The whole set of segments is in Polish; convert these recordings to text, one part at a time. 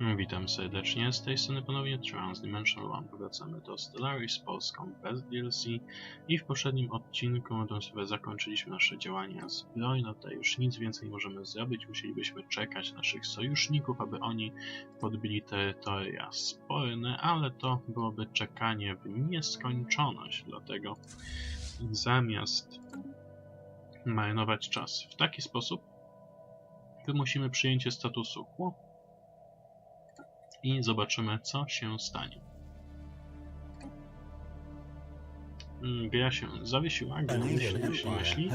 Witam serdecznie, z tej strony ponownie Transdimensional One. Powracamy do Stellaris Polską bez DLC i w poprzednim odcinku to sobie zakończyliśmy nasze działania zbrojne, tutaj już nic więcej możemy zrobić, musielibyśmy czekać naszych sojuszników, aby oni podbili terytoria sporne, ale to byłoby czekanie w nieskończoność, dlatego zamiast marnować czas w taki sposób, wymusimy przyjęcie statusu quo i zobaczymy, co się stanie. Mm, Gra się zawiesiła, gra myśli, myśli, myśli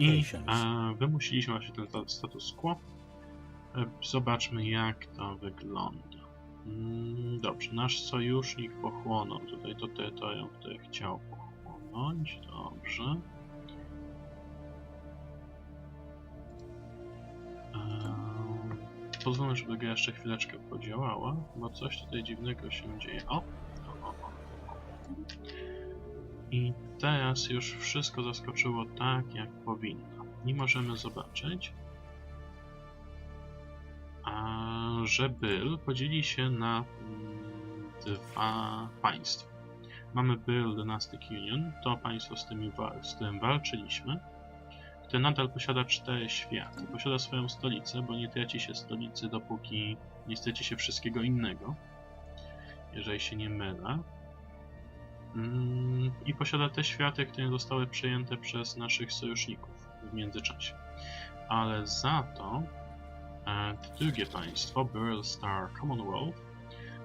i a, wymusiliśmy właśnie ten sta- status quo. E, Zobaczmy, jak to wygląda. Mm, Dobrze, nasz sojusznik pochłonął tutaj to terytorium, które chciał pochłonąć. Dobrze. Pozwolę, żeby gra jeszcze chwileczkę podziałała, bo coś tutaj dziwnego się dzieje. O! I teraz już wszystko zaskoczyło tak, jak powinno. I możemy zobaczyć, że Byl podzieli się na mm, dwa państwa. Mamy Byl Dynastic Union, to państwo, z, tymi, z którym walczyliśmy, które nadal posiada cztery światy. Posiada swoją stolicę, bo nie traci się stolicy, dopóki nie straci się wszystkiego innego, jeżeli się nie mylę. Mm, I posiada te światy, które zostały przejęte przez naszych sojuszników w międzyczasie. Ale za to e, drugie państwo, Burl Star Commonwealth,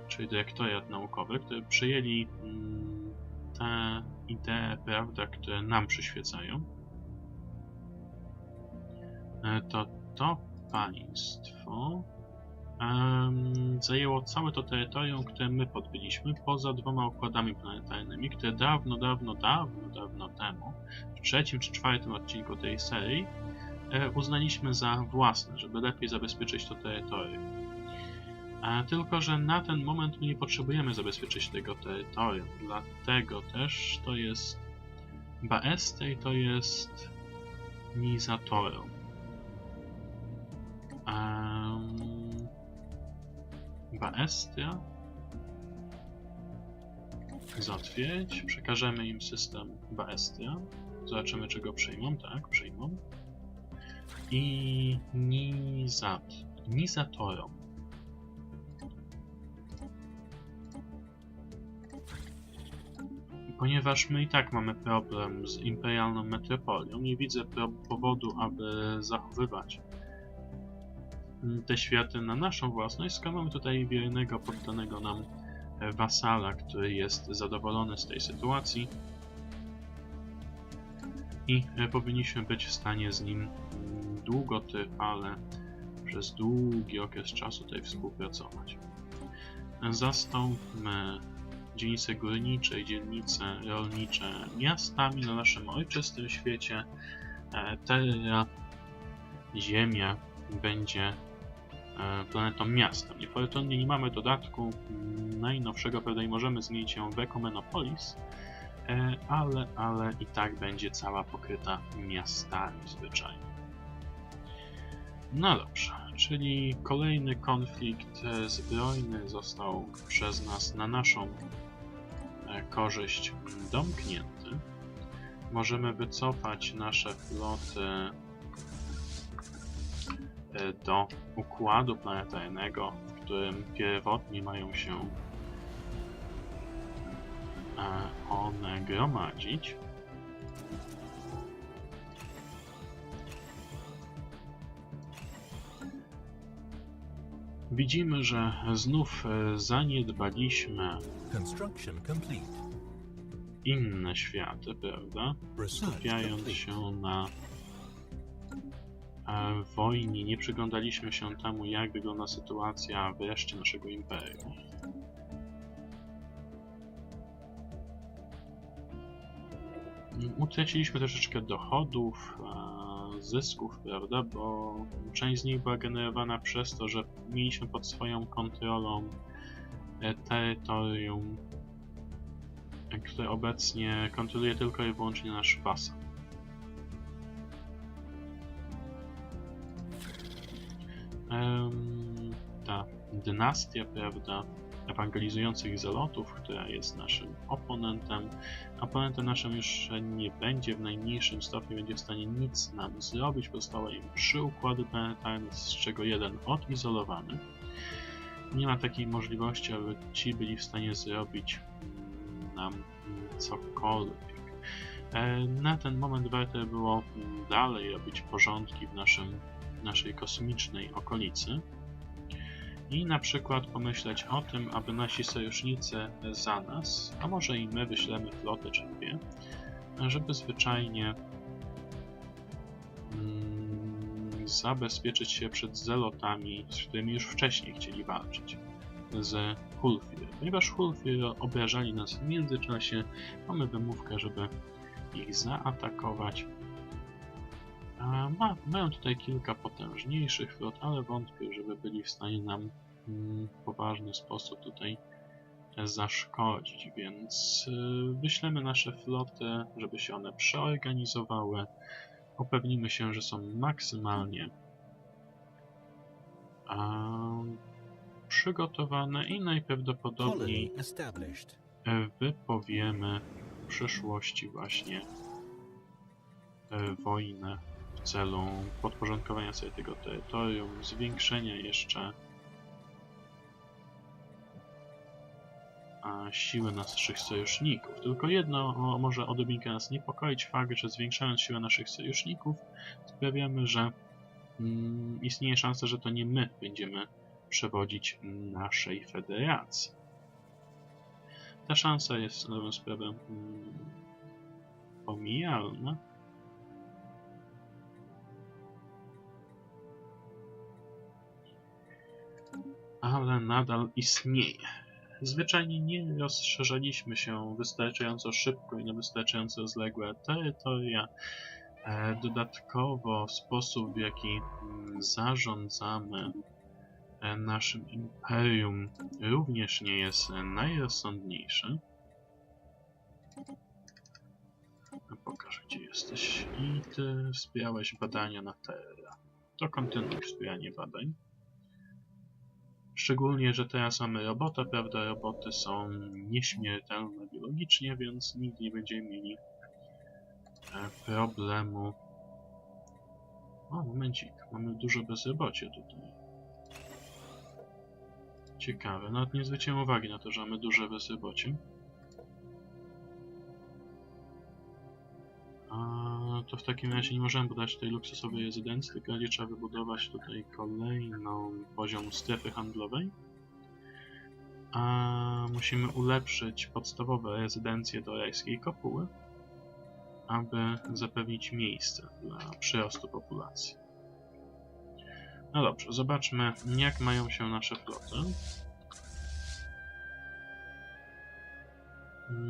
czyli dyrektoriat naukowy, które przyjęli mm, te idee, prawda, które nam przyświecają, to to państwo em, zajęło całe to terytorium, które my podbyliśmy, poza dwoma układami planetarnymi, które dawno, dawno, dawno, dawno temu, w trzecim czy czwartym odcinku tej serii, e, uznaliśmy za własne, żeby lepiej zabezpieczyć to terytorium. E, tylko, że na ten moment my nie potrzebujemy zabezpieczyć tego terytorium, dlatego też to jest Baeste i to jest Nizatorum. Um, Baestia. Zatwierdź. Przekażemy im system Baestia. Zobaczymy, czy go przyjmą. Tak, przyjmą. I Nizat. Nizatorum. Ponieważ my i tak mamy problem z imperialną metropolią, nie widzę powodu, aby zachowywać te światy na naszą własność, skoro mamy tutaj wiernego, poddanego nam e, wasala, który jest zadowolony z tej sytuacji i e, powinniśmy być w stanie z nim mm, długotrwale, przez długi okres czasu tutaj współpracować. Zastąpmy dzielnice górnicze i dzielnice rolnicze miastami na naszym ojczystym świecie. E, Terra, Ziemia będzie planetą miastem. Niefortunnie nie mamy dodatku najnowszego, prawda, i możemy zmienić ją w Ecomenopolis, e, ale, ale i tak będzie cała pokryta miastami zwyczajnie. No dobrze, czyli kolejny konflikt e, zbrojny został przez nas na naszą e, korzyść domknięty. Możemy wycofać nasze floty e, do układu planetarnego, w którym pierwotnie mają się e, one gromadzić. Widzimy, że znów e, zaniedbaliśmy inne światy, prawda? Skupiając się na wojnie, nie przyglądaliśmy się temu, jak wygląda sytuacja w reszcie naszego imperium. Utraciliśmy troszeczkę dochodów, e, zysków, prawda? Bo część z nich była generowana przez to, że mieliśmy pod swoją kontrolą e, terytorium, e, które obecnie kontroluje tylko i wyłącznie nasz wasal. Ta dynastia, prawda, ewangelizujących zelotów, która jest naszym oponentem. Oponentem naszym już nie będzie w najmniejszym stopniu będzie w stanie nic nam zrobić. Powstały im trzy układy planetarne, z czego jeden odizolowany. Nie ma takiej możliwości, aby ci byli w stanie zrobić mm, nam cokolwiek. E, Na ten moment warto było mm, dalej robić porządki w naszym, naszej kosmicznej okolicy i na przykład pomyśleć o tym, aby nasi sojusznicy za nas, a może i my wyślemy flotę czy dwie, żeby zwyczajnie mm, zabezpieczyć się przed zelotami, z którymi już wcześniej chcieli walczyć z Hulfir. Ponieważ Hulfir obrażali nas w międzyczasie, mamy wymówkę, żeby ich zaatakować. Ma, mają tutaj kilka potężniejszych flot, ale wątpię, żeby byli w stanie nam mm, w poważny sposób tutaj zaszkodzić, więc y, wyślemy nasze floty, żeby się one przeorganizowały. Upewnimy się, że są maksymalnie przygotowane i najprawdopodobniej e, wypowiemy w przyszłości właśnie e, wojnę celu podporządkowania sobie tego terytorium, zwiększenia jeszcze a, siły naszych sojuszników. Tylko jedno może odrobinkę nas niepokoić, fakt, że zwiększając siłę naszych sojuszników sprawiamy, że mm, istnieje szansa, że to nie my będziemy przewodzić naszej federacji. Ta szansa jest dobrą sprawę mm, pomijalna. Ale nadal istnieje. Zwyczajnie nie rozszerzaliśmy się wystarczająco szybko i na wystarczająco rozległe terytoria. E, Dodatkowo sposób, w jaki mm, zarządzamy e, naszym imperium również nie jest najrozsądniejszy. No, Pokaż, gdzie jesteś. I ty wspierałeś badania na Terra. To kontynuuj wspieranie badań. Szczególnie, że teraz mamy robota, prawda? Roboty są nieśmiertelne biologicznie, więc nigdy nie będziemy mieli e, problemu. O, momencik. Mamy duże bezrobocie tutaj. Ciekawe, nawet nie zwróciłem uwagi na to, że mamy duże bezrobocie. To w takim razie nie możemy budować tej luksusowej rezydencji, tylko będzie trzeba wybudować tutaj kolejną poziom strefy handlowej. A musimy ulepszyć podstawowe rezydencje do rajskiej kopuły, aby zapewnić miejsce dla przyrostu populacji. No dobrze, zobaczmy jak mają się nasze floty.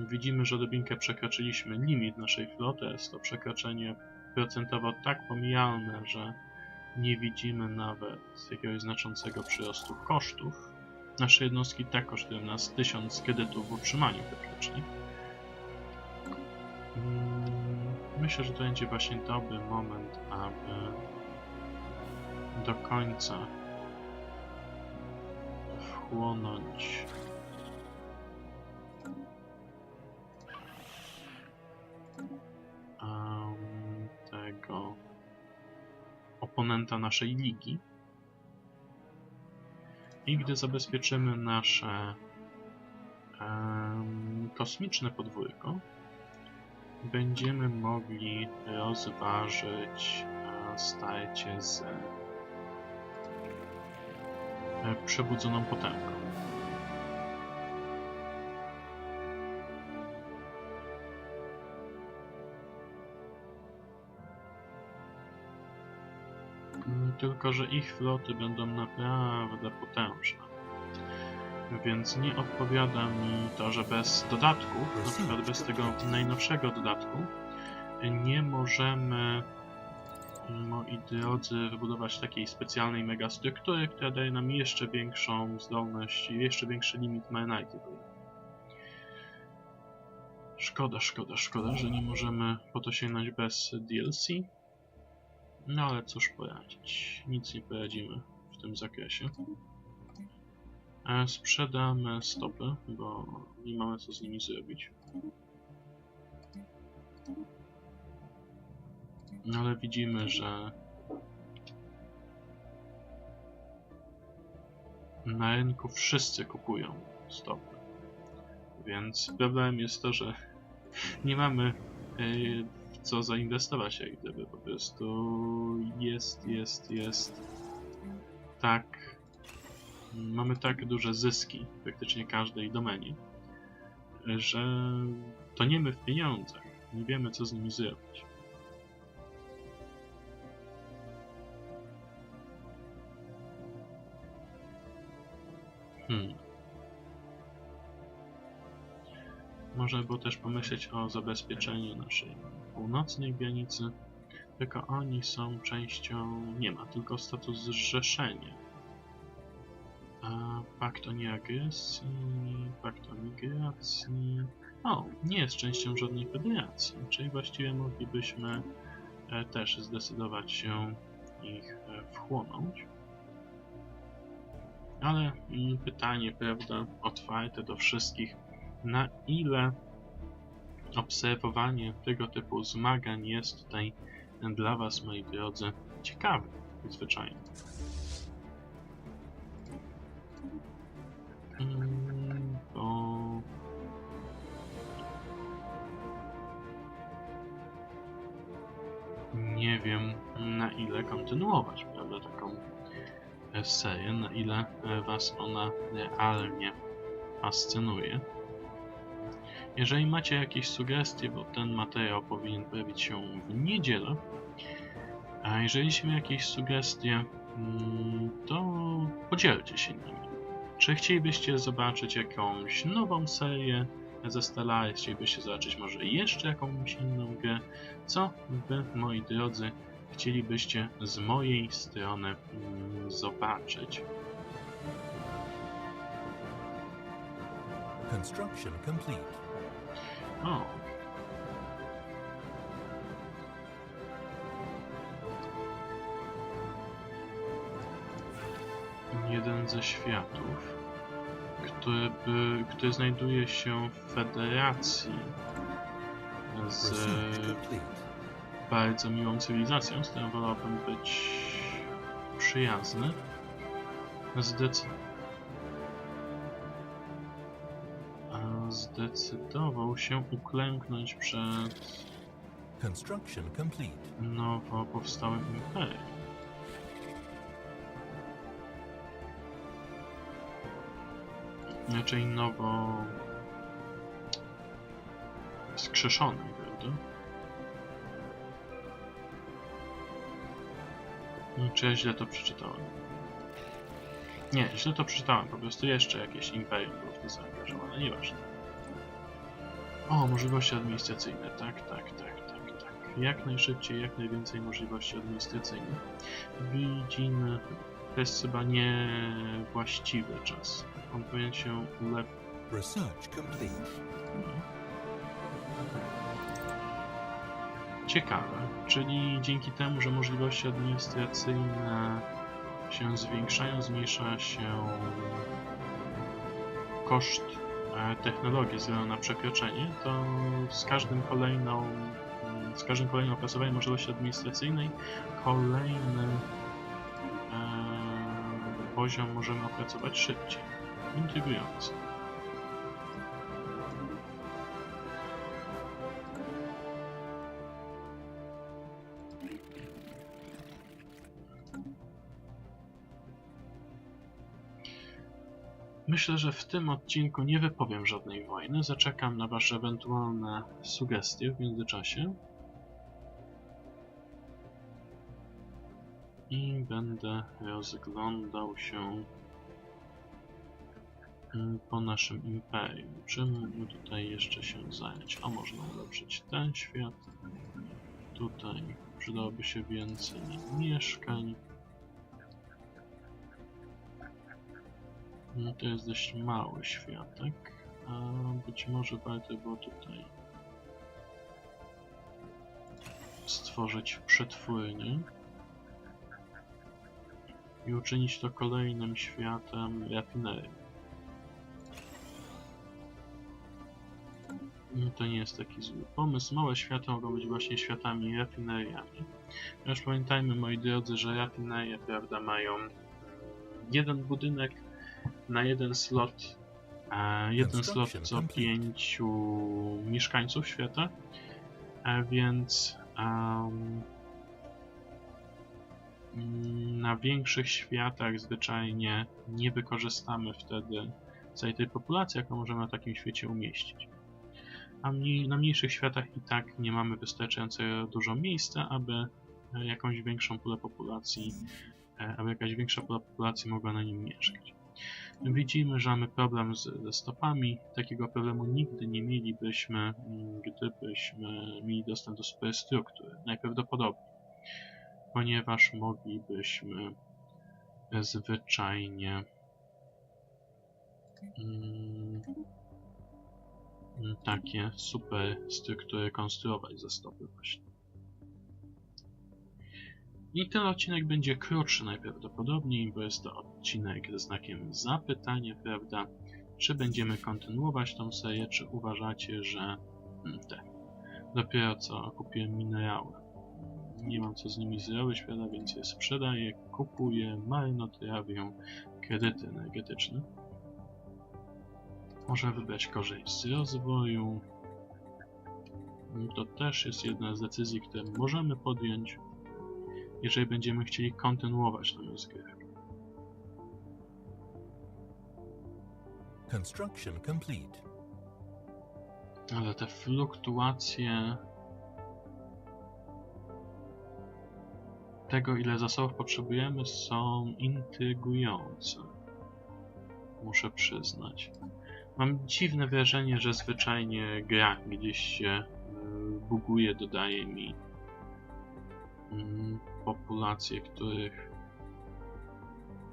Widzimy, że odrobinkę przekroczyliśmy limit naszej floty. Jest to przekroczenie procentowo tak pomijalne, że nie widzimy nawet jakiegoś znaczącego przyrostu kosztów. Nasze jednostki tak kosztują nas 1000 kredytów w utrzymaniu technicznym. Mm, Myślę, że to będzie właśnie dobry moment, aby do końca wchłonąć naszej ligi. I gdy zabezpieczymy nasze em, kosmiczne podwórko, będziemy mogli rozważyć e, starcie z e, przebudzoną potęgą. Tylko, że ich floty będą naprawdę potężne. Więc nie odpowiada mi to, że bez dodatków, na przykład bez tego najnowszego dodatku, nie możemy, moi drodzy, wybudować takiej specjalnej megastruktury, która daje nam jeszcze większą zdolność i jeszcze większy limit Manite. Szkoda, szkoda, szkoda, że nie możemy po to sięgnąć bez DLC. No ale cóż poradzić, nic nie poradzimy w tym zakresie. E, sprzedamy stopy, bo nie mamy co z nimi zrobić. No Ale widzimy, że na rynku wszyscy kupują stopy. Więc problemem jest to, że nie mamy y, co zainwestować jak gdyby. Po prostu jest, jest, jest tak. Mamy tak duże zyski w praktycznie każdej domenie, że toniemy w pieniądzach. Nie wiemy co z nimi zrobić. Hmm. Można było też pomyśleć o zabezpieczeniu naszej północnej granicy, tylko oni są częścią... nie ma, tylko status zrzeszenia. A pakt o nieagresji, pakt o migracji... O, nie jest częścią żadnej federacji, czyli właściwie moglibyśmy e, też zdecydować się ich e, wchłonąć. Ale mm, pytanie, prawda, otwarte do wszystkich, na ile obserwowanie tego typu zmagań jest tutaj dla Was, moi drodzy, ciekawe, zwyczajnie. Bo... Nie wiem, na ile kontynuować, prawda, taką serię, na ile e, Was ona realnie fascynuje. Jeżeli macie jakieś sugestie, bo ten materiał powinien pojawić się w niedzielę, a jeżeli macie jakieś sugestie, mm, to podzielcie się nimi. Czy chcielibyście zobaczyć jakąś nową serię ze Stellaris? Chcielibyście zobaczyć może jeszcze jakąś inną grę? Co wy, moi drodzy, chcielibyście z mojej strony mm, zobaczyć? Construction complete. O. Jeden ze światów, który, by, który znajduje się w federacji z bardzo miłą cywilizacją, z którą wolałbym być przyjazny. Zdecydowanie. Zdecydował się uklęknąć przed Construction complete. nowo powstałym imperium. Raczej nowo skrzeszonym, prawda? No, Czy ja źle to przeczytałem? Nie, źle to przeczytałem, po prostu jeszcze jakieś imperium było w to zaangażowane, nieważne. O, możliwości administracyjne, tak, tak, tak, tak, tak. Jak najszybciej, jak najwięcej możliwości administracyjnych. Widzimy, to jest chyba niewłaściwy czas. On powinien się ulepszyć. Research complete. Ciekawe, czyli dzięki temu, że możliwości administracyjne się zwiększają, zmniejsza się koszt e, technologii ze względu na przekroczenie, to z każdym kolejną mm, z każdym kolejnym opracowaniem możliwości administracyjnej kolejny e, poziom możemy opracować szybciej. Intrygujące. Myślę, że w tym odcinku nie wypowiem żadnej wojny. Zaczekam na Wasze ewentualne sugestie w międzyczasie. I będę rozglądał się po naszym imperium. Czym tutaj jeszcze się zająć? A można ulepszyć ten świat. Tutaj przydałoby się więcej mieszkań. No to jest dość mały światek, a być może warto było tutaj stworzyć przetwórnię i uczynić to kolejnym światem rafinerii. No to nie jest taki zły pomysł. Małe światy mogą być właśnie światami rafineriami. Ponieważ pamiętajmy, moi drodzy, że rafinerie, prawda, mają jeden budynek, na jeden slot, a jeden slot co pięciu mieszkańców świata, a więc mm, na większych światach zwyczajnie nie wykorzystamy wtedy całej tej populacji, jaką możemy na takim świecie umieścić. A mniej, na mniejszych światach i tak nie mamy wystarczająco dużo miejsca, aby e, jakąś większą pulę populacji, e, aby jakaś większa pula populacji mogła na nim mieszkać. Widzimy, że mamy problem z, ze stopami. Takiego problemu nigdy nie mielibyśmy, mm, gdybyśmy mieli dostęp do superstruktury. Najprawdopodobniej, ponieważ moglibyśmy zwyczajnie mm, mm, takie super struktury konstruować ze stopy właśnie. I ten odcinek będzie krótszy najprawdopodobniej, bo jest to odcinek ze znakiem zapytania, prawda? Czy będziemy kontynuować tą serię, czy uważacie, że mm, tak, dopiero co kupiłem minerały. Nie mam co z nimi zrobić, prawda, więc je sprzedaję, kupuję, marnotrawię kredyty energetyczne. Można wybrać korzyść z rozwoju. To też jest jedna z decyzji, które możemy podjąć, jeżeli będziemy chcieli kontynuować tą rozgrywkę. Construction complete. Ale te fluktuacje tego, ile zasobów potrzebujemy, są intrygujące. Muszę przyznać. Mam dziwne wrażenie, że zwyczajnie gra gdzieś się y, buguje, dodaje mi mm, populacje, których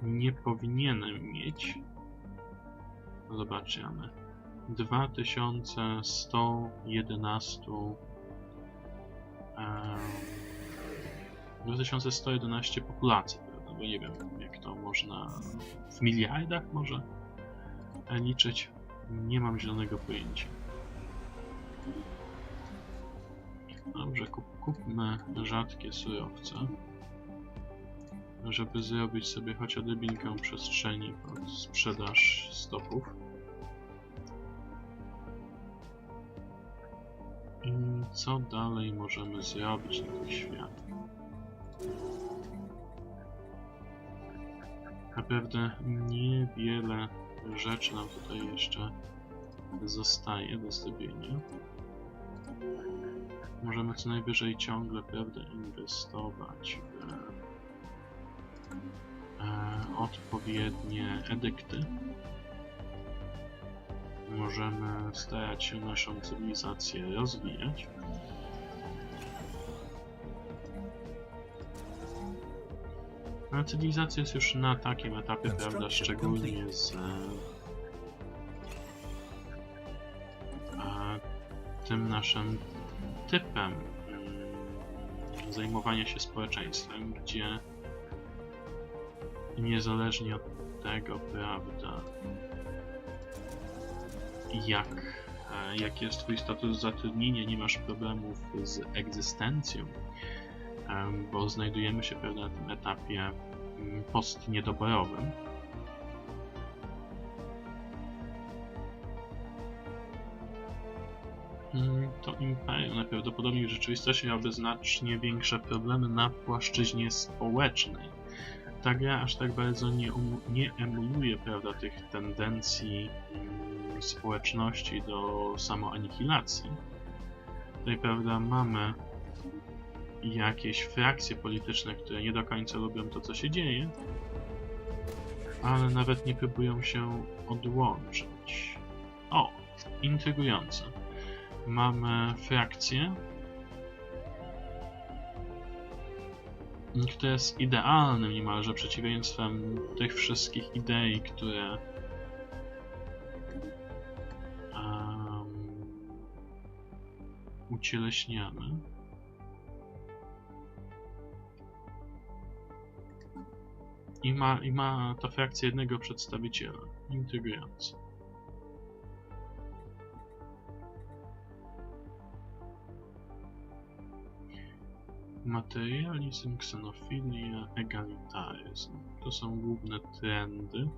nie powinienem mieć. Zobaczcie, mamy 2111 em, 2111 populacji, prawda? Bo nie wiem, jak to można w miliardach może e, liczyć. Nie mam zielonego pojęcia. Dobrze, kup, kupmy rzadkie surowce, żeby zrobić sobie choć odrobinkę przestrzeni pod sprzedaż stopów. I co dalej możemy zrobić na tych światach? Naprawdę niewiele rzeczy nam tutaj jeszcze zostaje do zrobienia. Możemy co najwyżej ciągle, prawda, inwestować w e, odpowiednie edykty. Możemy starać się naszą cywilizację rozwijać. Ale cywilizacja jest już na takim etapie, prawda, szczególnie z tym naszym typem zajmowania się społeczeństwem, gdzie niezależnie od tego, prawda, jak, e, jaki jest twój status zatrudnienia, nie masz problemów z egzystencją, bo znajdujemy się na tym etapie mm, postniedoborowym. To Imperium najprawdopodobniej w rzeczywistości miałoby znacznie większe problemy na płaszczyźnie społecznej. Ta gra aż tak bardzo nie, um, nie emuluje prawda, tych tendencji mm, społeczności do samoanihilacji. Tutaj prawda, mamy jakieś frakcje polityczne, które nie do końca lubią to, co się dzieje, ale nawet nie próbują się odłączyć. O, intrygujące. Mamy frakcję, która jest idealnym niemalże przeciwieństwem tych wszystkich idei, które um, ucieleśniamy. I ma, I ma ta frakcja jednego przedstawiciela. Intrygujące. Materializm, ksenofilia, egalitaryzm. To są główne trendy.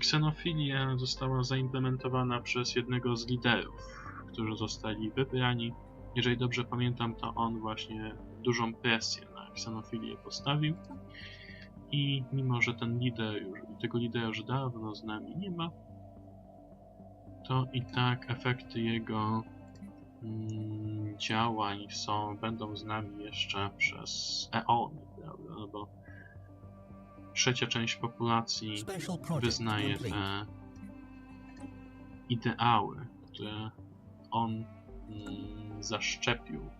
Ksenofilia została zaimplementowana przez jednego z liderów, którzy zostali wybrani. Jeżeli dobrze pamiętam, to on właśnie dużą presję na ksenofilię postawił. I mimo, że ten lider już, tego lidera już dawno z nami nie ma, to i tak efekty jego działań są, będą z nami jeszcze przez eony, prawda? No bo trzecia część populacji wyznaje te ideały, które on mm, zaszczepił.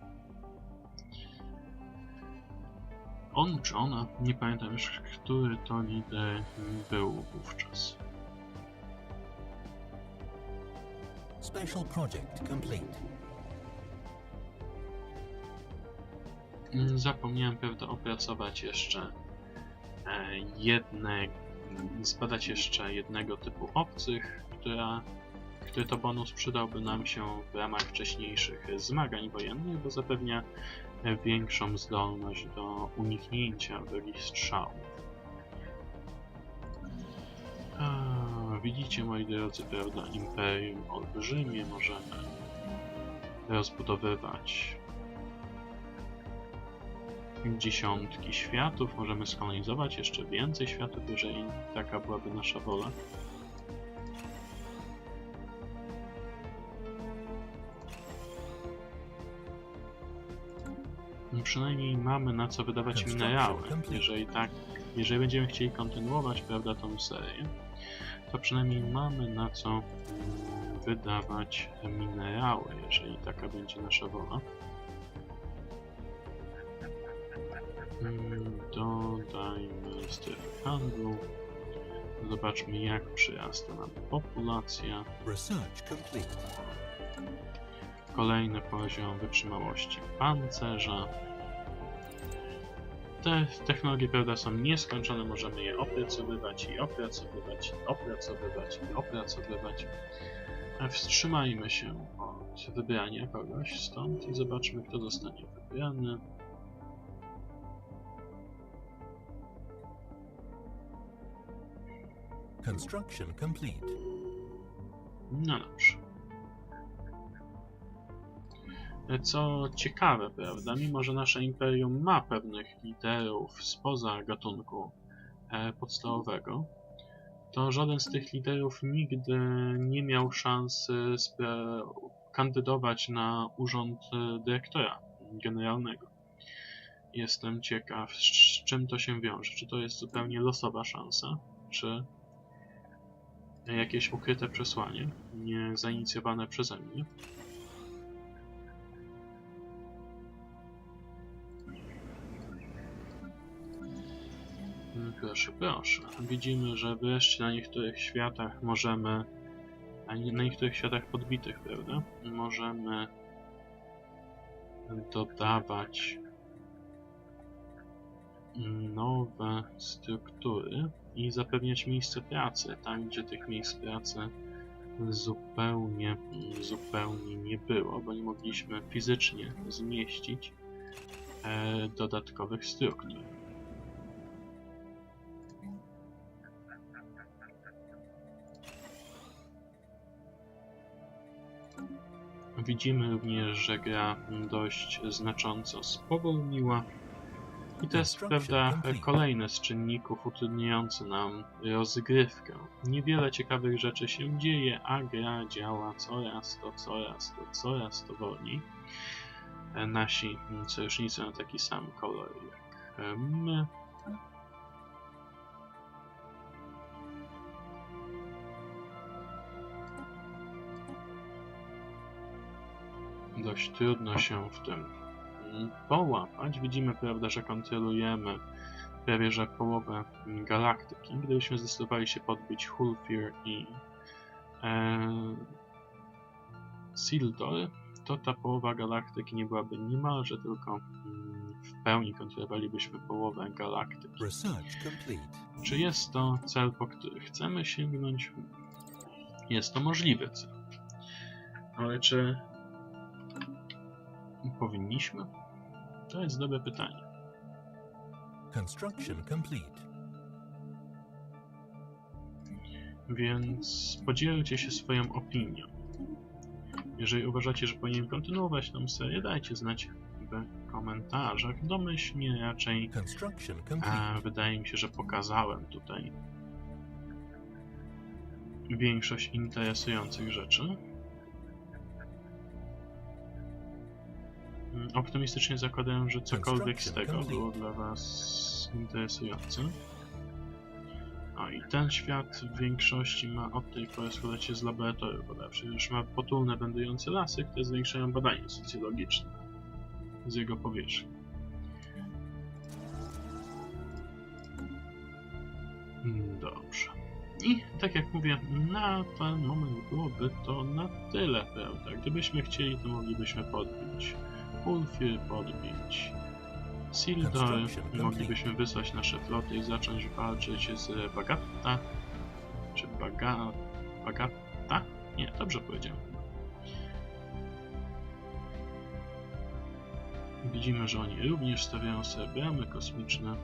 On czy ona, nie pamiętam już, który to lider był wówczas. Special project complete. Zapomniałem, prawda, opracować jeszcze e, jedne, zbadać jeszcze jednego typu obcych, która, który to bonus przydałby nam się w ramach wcześniejszych zmagań wojennych, bo zapewnia większą zdolność do uniknięcia wrogich strzałów. Widzicie, moi drodzy, prawda, imperium olbrzymie możemy rozbudowywać dziesiątki światów, możemy skolonizować jeszcze więcej światów, jeżeli taka byłaby nasza wola. No Przynajmniej mamy na co wydawać minerały. Jeżeli tak, jeżeli będziemy chcieli kontynuować, prawda, tą serię, to przynajmniej mamy na co wydawać minerały, jeżeli taka będzie nasza wola. Dodajmy strefy handlu. Zobaczmy jak przyrasta nam populacja. Kolejny poziom wytrzymałości pancerza. Te technologie prawda są nieskończone, możemy je opracowywać i opracowywać i opracowywać i opracowywać. A Wstrzymajmy się od wybrania kogoś stąd i zobaczmy kto zostanie wybrany. Construction complete. No dobrze. Co ciekawe, prawda, mimo że nasze imperium ma pewnych liderów spoza gatunku e, podstawowego, to żaden z tych liderów nigdy nie miał szansy kandydować na urząd e, dyrektora generalnego. Jestem ciekaw, z czym to się wiąże. Czy to jest zupełnie losowa szansa, czy jakieś ukryte przesłanie, nie zainicjowane przeze mnie. Proszę, proszę. Widzimy, że wreszcie na niektórych światach możemy, a na niektórych światach podbitych, prawda? Możemy dodawać nowe struktury i zapewniać miejsce pracy, tam gdzie tych miejsc pracy zupełnie, zupełnie nie było, bo nie mogliśmy fizycznie zmieścić e, dodatkowych struktur. Widzimy również, że gra dość znacząco spowolniła. I to jest, prawda, kolejny z czynników utrudniający nam rozgrywkę. Niewiele ciekawych rzeczy się dzieje, a gra działa coraz to, coraz to, coraz to wolniej. E, Nasi sojusznicy mają taki sam kolor jak e, my. Dość trudno się w tym połapać. Widzimy, prawda, że kontrolujemy prawie że połowę galaktyki. Gdybyśmy zdecydowali się podbić Hulfir i e, Sildor, to ta połowa galaktyki nie byłaby niemalże, tylko mm, w pełni kontrolowalibyśmy połowę galaktyki. Czy jest to cel, po który chcemy sięgnąć? Jest to możliwy cel. Ale czy powinniśmy? To jest dobre pytanie. Construction complete. Więc podzielcie się swoją opinią. Jeżeli uważacie, że powinienem kontynuować tę serię, dajcie znać w komentarzach. Domyślnie raczej e, wydaje mi się, że pokazałem tutaj większość interesujących rzeczy. Optymistycznie zakładam, że cokolwiek z tego było dla Was interesujące. No i ten świat w większości ma od tej pory składać się z laboratoriów badawczych. Już ma potulne wędrujące lasy, które zwiększają badania socjologiczne z jego powierzchni. Mm, Dobrze. I tak jak mówię, na ten moment byłoby to na tyle, prawda? Gdybyśmy chcieli, to moglibyśmy podbić Ulfir, podbić complete. moglibyśmy wysłać nasze floty i zacząć walczyć z Bagatta, czy Baga... Bagatta? Nie, dobrze powiedziałem. Widzimy, że oni również stawiają sobie bramy kosmiczne.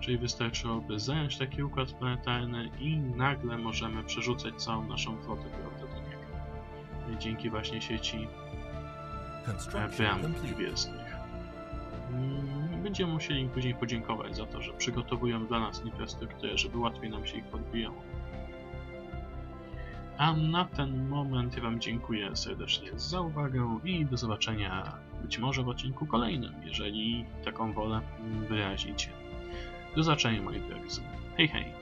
Czyli wystarczyłoby zająć taki układ planetarny i nagle możemy przerzucać całą naszą flotę do niego. Dzięki właśnie sieci complete. gwiezdnych. Mm, Będziemy musieli im później podziękować za to, że przygotowują dla nas infrastrukturę, żeby łatwiej nam się ich podbijało. A na ten moment ja Wam dziękuję serdecznie za uwagę i do zobaczenia być może w odcinku kolejnym, jeżeli taką wolę wyrazicie. Do zobaczenia moi drodzy. Hej hej!